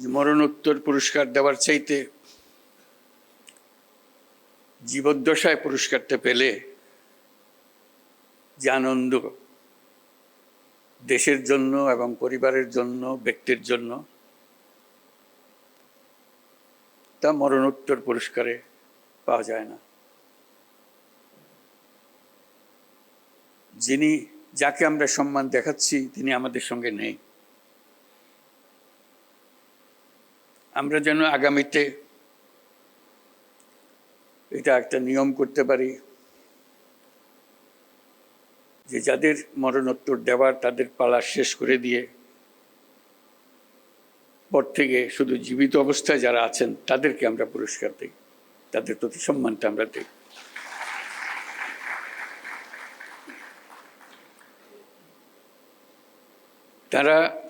মরণোত্তর পুরস্কার দেওয়ার চাইতে জীবদ্দশায় পুরস্কারটা পেলে যে আনন্দ দেশের জন্য এবং পরিবারের জন্য, ব্যক্তির জন্য, তা মরণোত্তর পুরস্কারে পাওয়া যায় না। যিনি যাকে আমরা সম্মান দেখাচ্ছি, তিনি আমাদের সঙ্গে নেই। আমরা যেন আগামীতে এটা একটা নিয়ম করতে পারি যে যাদের মরণোত্তর দেওয়ার তাদের পালা শেষ করে দিয়ে পর থেকে শুধু জীবিত অবস্থায় যারা আছেন, তাদেরকে আমরা পুরস্কার দিই। তাদের প্রতি সম্মানটা আমরা দিই। তারা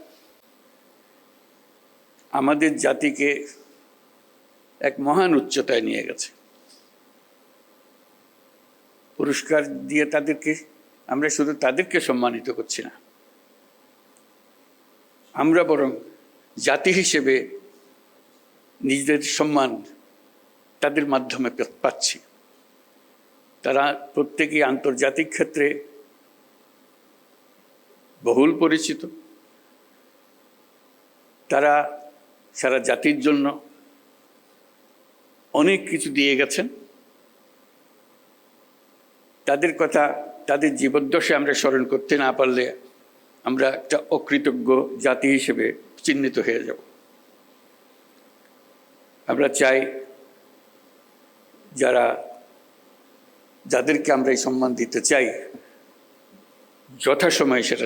আমাদের জাতিকে এক মহান উচ্চতায় নিয়ে গেছে। পুরস্কার দিয়ে তাদেরকে, আমরা শুধু তাদেরকে সম্মানিত করছি না। আমরা বরং জাতি হিসেবে নিজেদের সম্মান তাদের মাধ্যমে পাচ্ছি। তারা প্রত্যেকেই আন্তর্জাতিক ক্ষেত্রে বহুল পরিচিত। তারা সারা জাতির জন্য অনেক কিছু দিয়ে গেছেন। তাদের কথা, তাদের জীবদ্দশে আমরা স্মরণ করতে না পারলে আমরা একটা অকৃতজ্ঞ জাতি হিসেবে চিহ্নিত হয়ে যাব। আমরা চাই যারা, যাদেরকে আমরা এই সম্মান দিতে চাই, যথাসময়ে সেটা